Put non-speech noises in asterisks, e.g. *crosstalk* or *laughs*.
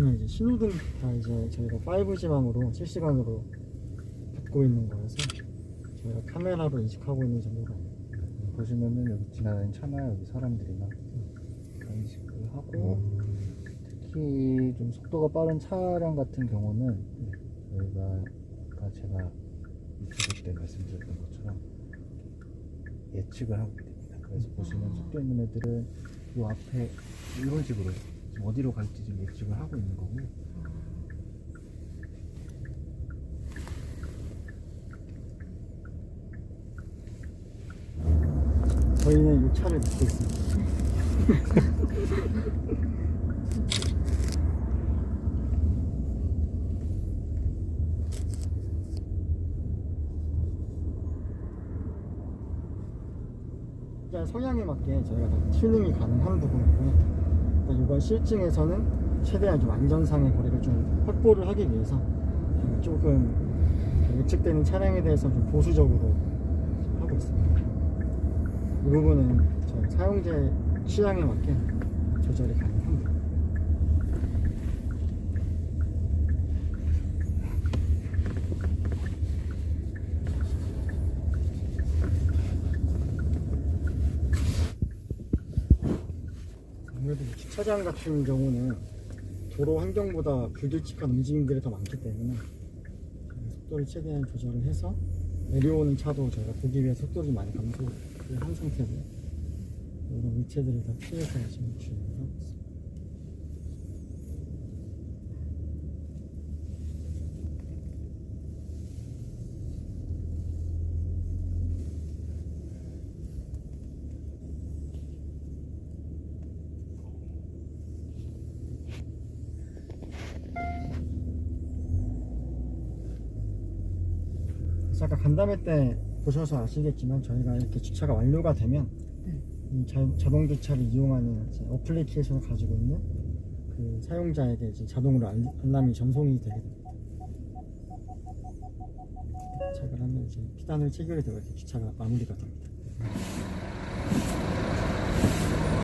보시면 이제 신호등 다 이제 저희가 5G망으로 실시간으로 받고 있는 거여서 저희가 카메라로 인식하고 있는 정도가 아니에요. 보시면은 여기 지나가는 차나 여기 사람들이나 다 인식을 하고 특히 좀 속도가 빠른 차량 같은 경우는 저희가 아까 제가 유튜브 때 말씀드렸던 것처럼 예측을 하게 됩니다. 그래서 보시면 속도 있는 애들은 이 앞에 이런 식으로 어디로 갈지 지금 예측을 하고 있는 거고요. 저희는 이 차를 믿고 있습니다. *laughs* 성향에 맞게 저희가 다 튜닝이 가능한 부분이고요. 이번 실증에서는 최대한 좀 안전상의 거리를 좀 확보를 하기 위해서 조금 예측되는 차량에 대해서 좀 보수적으로 하고 있습니다. 이 부분은 사용자의 취향에 맞게 조절이 가능합니다. 아무래도 이 주차장 같은 경우는 도로 환경보다 불규칙한 움직임들이 더 많기 때문에 속도를 최대한 조절을 해서 내려오는 차도 저희가 보기 위해 속도를 많이 감소를 한 상태로 이런 위치들을 다 피해서 지금 주행을 하고 있습니다. 아까 간담회 때 보셔서 아시겠지만 저희가 이렇게 주차가 완료가 되면 이 자, 자동 주차를 이용하는 이제 어플리케이션을 가지고 있는 그 사용자에게 이제 자동으로 알, 알람이 전송이 되게 됩니다. 도착을 하면 이제 피단을 체결이 되고 이렇게 주차가 마무리가 됩니다.